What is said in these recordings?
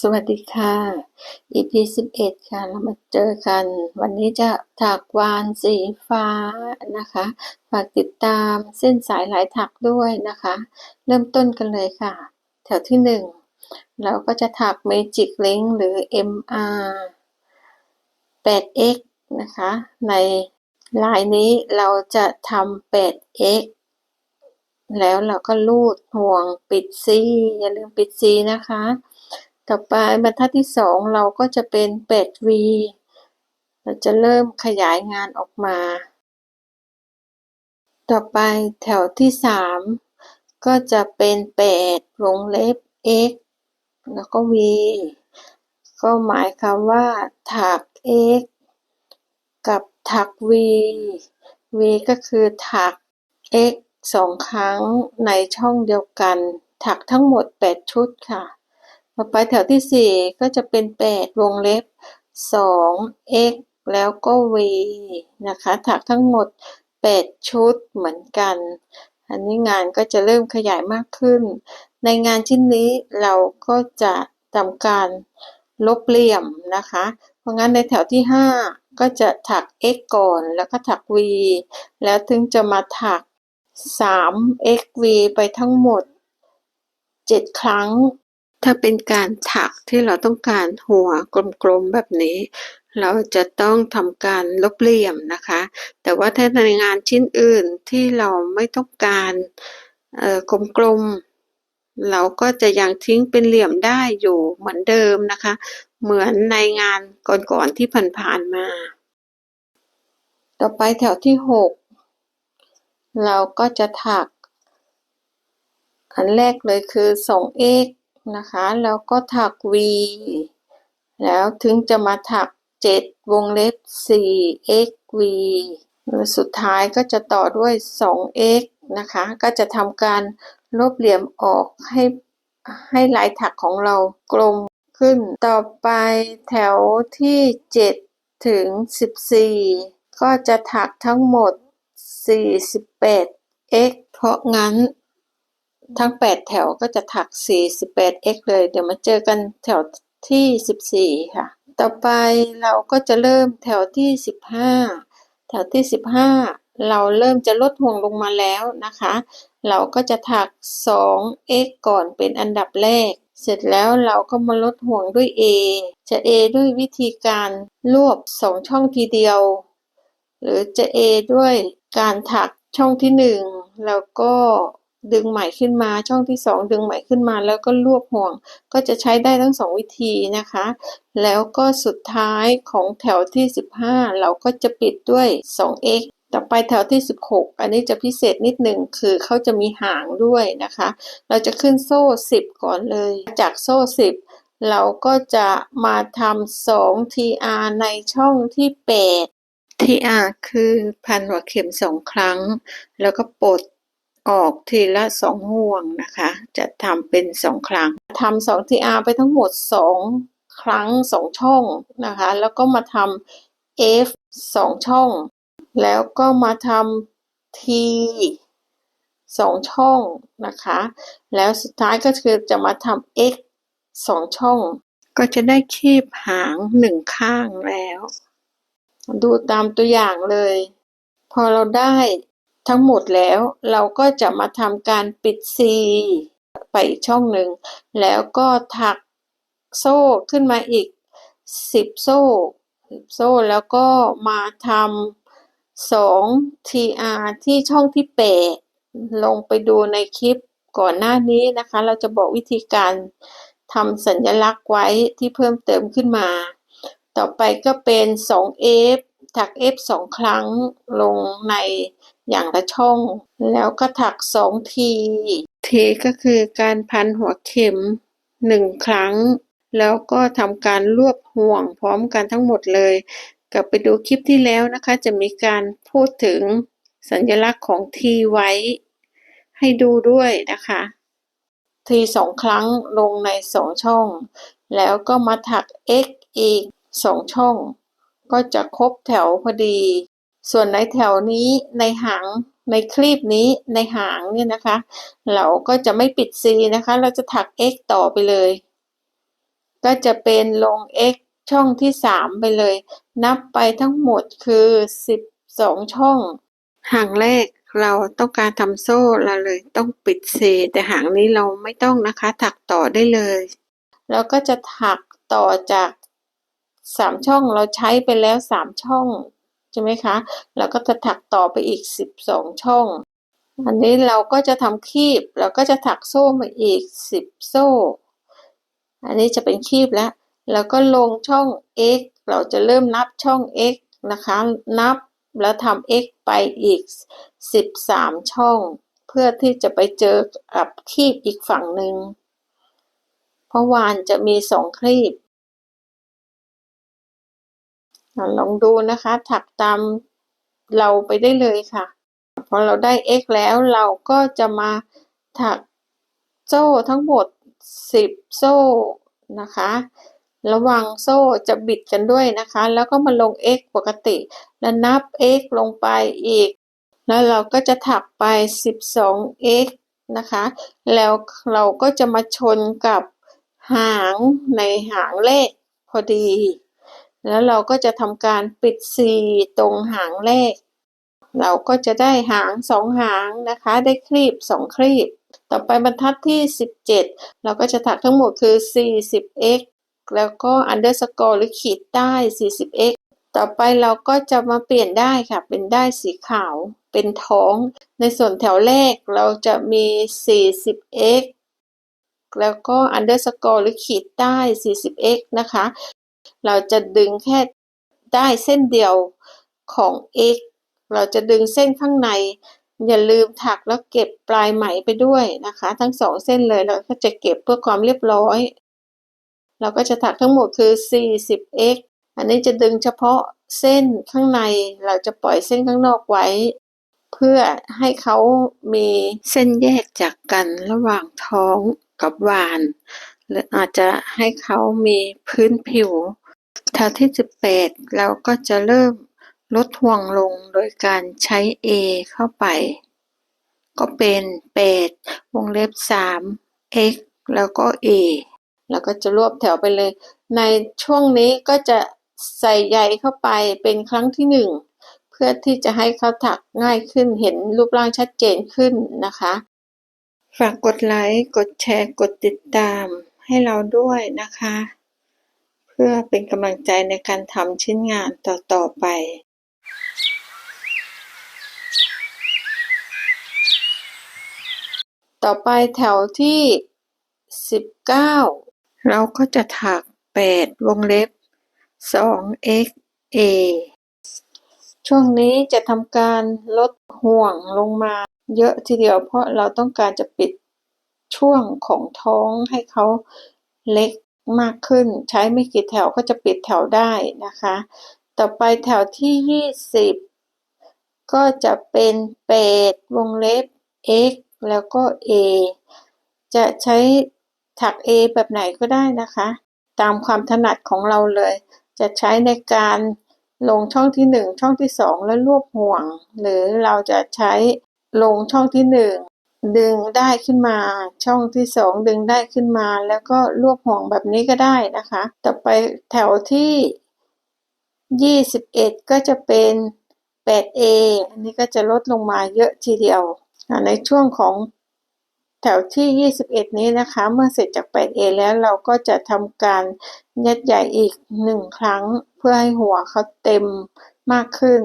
สวัสดีค่ะ EP 11 ค่ะ เรามาเจอกัน วันนี้จะถักวานสีฟ้านะคะ ฝากติดตามเส้นสายหลายถักด้วยนะคะ เริ่มต้นกันเลยค่ะ แถวที่ 1 เราก็จะถัก Magic Link หรือ MR 8x นะคะ ในลายนี้เราจะทำ 8x แล้วเราก็ลูดห่วงปิด C อย่าลืมปิด C นะคะ ต่อไปบรรทัดที่สองเราก็จะเป็น 8V เราจะเริ่มขยายงานออกมา ต่อไปแถวที่สามก็จะเป็น 8 วงเล็บ x แล้วก็ v ก็หมายความว่าถัก x กับถัก v v ก็คือถัก x สองครั้งในช่องเดียวกัน ถักทั้งหมด 8 ชุดค่ะ ต่อไปแถวที่ 4 ก็จะเป็น 8 วงเล็บ 2 x แล้วก็ v นะคะ ถักทั้งหมด 8 ชุดเหมือนกัน อันนี้งานก็จะเริ่มขยายมากขึ้น ในงานชิ้นนี้เราก็จะทำการลบเหลี่ยมนะคะ เพราะงั้นในแถวที่ 5 ก็จะถัก x ก่อนแล้วก็ถัก v แล้วถึงจะมาถัก 3xv ไปทั้งหมด 7 ครั้ง ถ้าเป็นการถักที่เราต้องการหัวกลมๆแบบนี้ เราจะต้องทำการลบเหลี่ยมนะคะ แต่ว่าถ้าในงานชิ้นอื่นที่เราไม่ต้องการกลมๆเราก็จะยังทิ้งเป็นเหลี่ยมได้อยู่เหมือนเดิมนะคะ เหมือนในงานก่อนๆที่ผ่านๆมา ต่อไปแถวที่ 6 เราก็จะถัก อันแรกเลยคือ 2x นะคะ แล้วก็ถัก v แล้วถึงจะมาถัก 7 วงเล็บ 4xv สุดท้ายก็จะต่อด้วย 2x นะคะ ก็จะทำการลบเหลี่ยมออกให้ให้ลายถักของเรากลมขึ้น ต่อไปแถวที่ 7 ถึง 14 ก็จะถักทั้งหมด 48x เพราะงั้น ทั้ง8แถวก็จะถัก 48x เลย เดี๋ยวมาเจอกันแถวที่14ค่ะ ต่อไปเราก็จะเริ่มแถวที่15แถวที่15เราเริ่มจะลดห่วงลงมาแล้วนะคะ เราก็จะถัก 2x ก่อนเป็นอันดับแรก เสร็จแล้วเราก็มาลดห่วงด้วย A จะ A ด้วยวิธีการรวบ 2 ช่องทีเดียว หรือจะ A ด้วยการถักช่องที่ 1 แล้วก็ ดึงใหม่ขึ้นมาช่องที่ 2 ดึงใหม่ขึ้นมาแล้วก็รวบห่วง ก็จะใช้ได้ทั้ง 2 วิธีนะคะ แล้วก็สุดท้ายของแถวที่ 15 เราก็จะปิดด้วย 2x ต่อไปแถวที่ 16 อันนี้จะพิเศษนิดหนึ่งคือเขาจะมีหางด้วยนะคะ เราจะขึ้นโซ่ 10 ก่อนเลย จากโซ่ 10 เราก็จะมาทำ2 tr ในช่องที่ 8 tr คือพันหัวเข็มสองครั้ง แล้วก็ปลด ออกทีละสองห่วงนะคะ จะทำเป็นสองครั้งทำสอง tr ไปทั้งหมดสองครั้งสองช่องนะคะ แล้วก็มาทำ f สองช่อง แล้วก็มาทำ t สองช่องนะคะ แล้วสุดท้ายก็คือจะมาทำ x สองช่อง ก็จะได้คีบหางหนึ่งข้างแล้ว ดูตามตัวอย่างเลย พอเราได้ ทั้งหมดแล้ว เราก็จะมาทำการปิด C ไปอีกช่องหนึ่ง แล้วก็ถักโซ่ขึ้นมาอีก 10 โซ่ 10 โซ่แล้วก็มาทำ2 TR ที่ช่องที่8ลงไปดูในคลิปก่อนหน้านี้นะคะ เราจะบอกวิธีการทำสัญลักษณ์ไว้ที่เพิ่มเติมขึ้นมา ต่อไปก็เป็น 2F ถัก F สองครั้งลงในอย่างละช่อง แล้วก็ถักสองที ทีก็คือการพันหัวเข็มหนึ่งครั้ง แล้วก็ทำการรวบห่วงพร้อมกันทั้งหมดเลย กลับไปดูคลิปที่แล้วนะคะ จะมีการพูดถึงสัญลักษณ์ของทีไว้ ให้ดูด้วยนะคะทีสองครั้งลงในสองช่อง แล้วก็มาถัก x อีกสองช่อง ก็จะครบแถวพอดี ส่วนในแถวนี้ในหางในคลีปนี้ในหางเนี่ยนะคะ เราก็จะไม่ปิด C นะคะ เราจะถัก X ต่อไปเลย ก็จะเป็นลง x ช่องที่สามไปเลย นับไปทั้งหมดคือสิบสองช่อง หางแรกเราต้องการทำโซ่เราเลยต้องปิดเซแต่หางนี้เราไม่ต้องนะคะ ถักต่อได้เลย แล้วก็จะถักต่อจาก สามช่องเราใช้ไปแล้วสามช่องใช่ไหมคะแล้วก็จะถักต่อไปอีกสิบสองช่อง อันนี้เราก็จะทำคีบเราก็จะถักโซ่มาอีกสิบโซ่ อันนี้จะเป็นคีบแล้วแล้วก็ลงช่อง x เราจะเริ่มนับช่อง x นะคะ นับแล้วทำ x ไปอีก 13 ช่อง เพื่อที่จะไปเจอกับคีบอีกฝั่งหนึ่งเพราะวานจะมีสองคลีบ ลองดูนะคะ ถักตามเราไปได้เลยค่ะ พอเราได้ x แล้วเราก็จะมาถักโซ่ทั้งหมด 10 โซ่นะคะ ระวังโซ่จะบิดกันด้วยนะคะ แล้วก็มาลง x ปกติ แล้วนับ x ลงไปอีก แล้วเราก็จะถักไป 12x นะคะ แล้วเราก็จะมาชนกับหางในหางเลขพอดี แล้วเราก็จะทำการปิด C ตรงหางเลข เราก็จะได้หางสองหางนะคะ ได้คลีบสองคลีบ ต่อไปบรรทัดที่ 17 เราก็จะถักทั้งหมดคือ 40x แล้วก็ underscore หรือขีดใต้ 40x ต่อไปเราก็จะมาเปลี่ยนได้ค่ะ เป็นได้สีขาว เป็นท้อง ในส่วนแถวแรกเราจะมี 40x แล้วก็ underscore หรือขีดใต้ 40x นะคะ เราจะดึงแค่ได้เส้นเดียวของ x เราจะดึงเส้นข้างใน อย่าลืมถักแล้วเก็บปลายไหมไปด้วยนะคะ ทั้งสองเส้นเลยเราก็จะเก็บเพื่อความเรียบร้อย เราก็จะถักทั้งหมดคือ 40x อันนี้จะดึงเฉพาะเส้นข้างในเราจะปล่อยเส้นข้างนอกไว้ เพื่อให้เขามีเส้นแยกจากกันระหว่างท้องกับวาน หรืออาจจะให้เขามีพื้นผิว แถวที่ 18 เราก็จะเริ่มลดห่วงลงโดยการใช้ A เข้าไป ก็เป็น 8 วงเล็บ 3 x แล้วก็ A แล้วก็จะรวบแถวไปเลย ในช่วงนี้ก็จะใส่ใยเข้าไปเป็นครั้งที่หนึ่งเพื่อที่จะให้เขาถักง่ายขึ้นเห็นรูปร่างชัดเจนขึ้นนะคะ ฝากกดไลค์ กดแชร์ กดติดตามให้เราด้วยนะคะ พื่อเป็นกำลังใจในการทำชิ้นงานต่อ ๆ ไปต่อไปแถวที่ 19 เราก็จะถัก 8 วงเล็บ 2x a ช่วงนี้จะทำการลดห่วงลงมาเยอะทีเดียวเพราะเราต้องการจะปิดช่วงของท้องให้เขาเล็ก มากขึ้น ใช้ไม่กี่แถวก็จะปิดแถวได้นะคะ ต่อไปแถวที่ 20 ก็จะเป็น8วงเล็บ x แล้วก็ a จะใช้ถัก A แบบไหนก็ได้นะคะ ตามความถนัดของเราเลย จะใช้ในการลงช่องที่ 1 ช่องที่ 2 แล้วรวบห่วง หรือเราจะใช้ลงช่องที่ 1 ดึงได้ขึ้นมา ช่องที่2ดึงได้ขึ้นมา แล้วก็รวบห่วงแบบนี้ก็ได้นะคะ ต่อไปแถวที่ 21 ก็จะเป็น 8A อันนี้ก็จะลดลงมาเยอะทีเดียว ในช่วงของแถวที่ 21 นี้นะคะ เมื่อเสร็จจาก 8A แล้วเราก็จะทำการยัดใหญ่อีกหนึ่งครั้งเพื่อให้หัวเขาเต็มมากขึ้น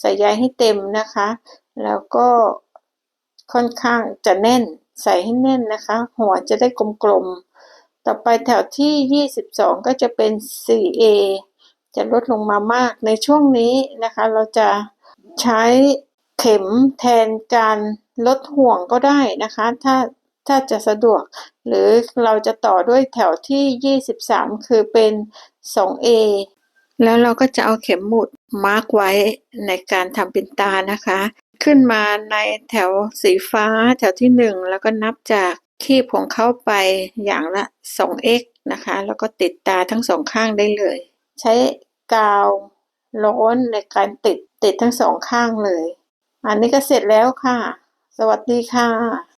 ใส่ใยให้เต็มนะคะ แล้วก็ ค่อนข้างจะแน่นใส่ให้แน่นนะคะ หัวจะได้กลมๆ ต่อไปแถวที่ 22 ก็จะเป็น 4A จะลดลงมามากในช่วงนี้นะคะ เราจะใช้เข็มแทนการลดห่วงก็ได้นะคะ ถ้าถ้าจะสะดวก หรือเราจะต่อด้วยแถวที่ 23 คือเป็น 2A แล้วเราก็จะเอาเข็มหมุดมาร์กไว้ในการทำเป็นตานะคะ ขึ้นมาในแถวสีฟ้าแถวที่หนึ่งแล้วก็นับจากคีบของเข้าไปอย่างละ 2x นะคะ แล้วก็ติดตาทั้งสองข้างได้เลย ใช้กาวร้อนในการติดติดทั้งสองข้างเลย อันนี้ก็เสร็จแล้วค่ะ สวัสดีค่ะ